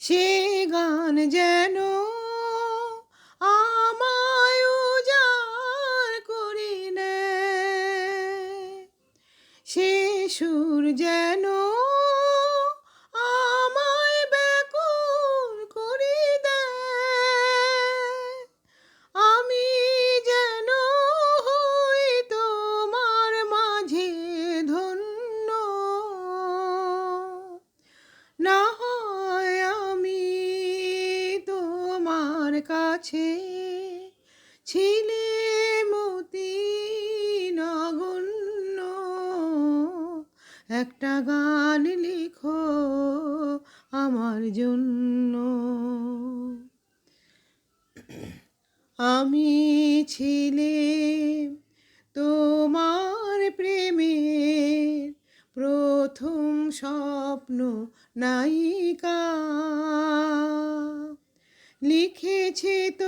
সে গান যেন আমায় উজার করি নে সে সুর যেন কাছে ছিলে মতি নগণ্য একটা গান লিখো আমার জন্য। আমি ছিলে তোমার প্রেমের প্রথম স্বপ্ন নায়িকা। লিখেছে তোমার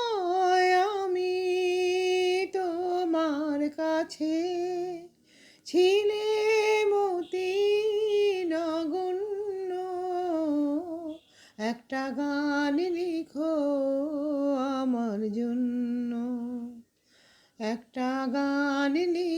কাছে ছিলে মতি নগণ্য একটা গান লিখো আমার জন্য। একটা গান লিখো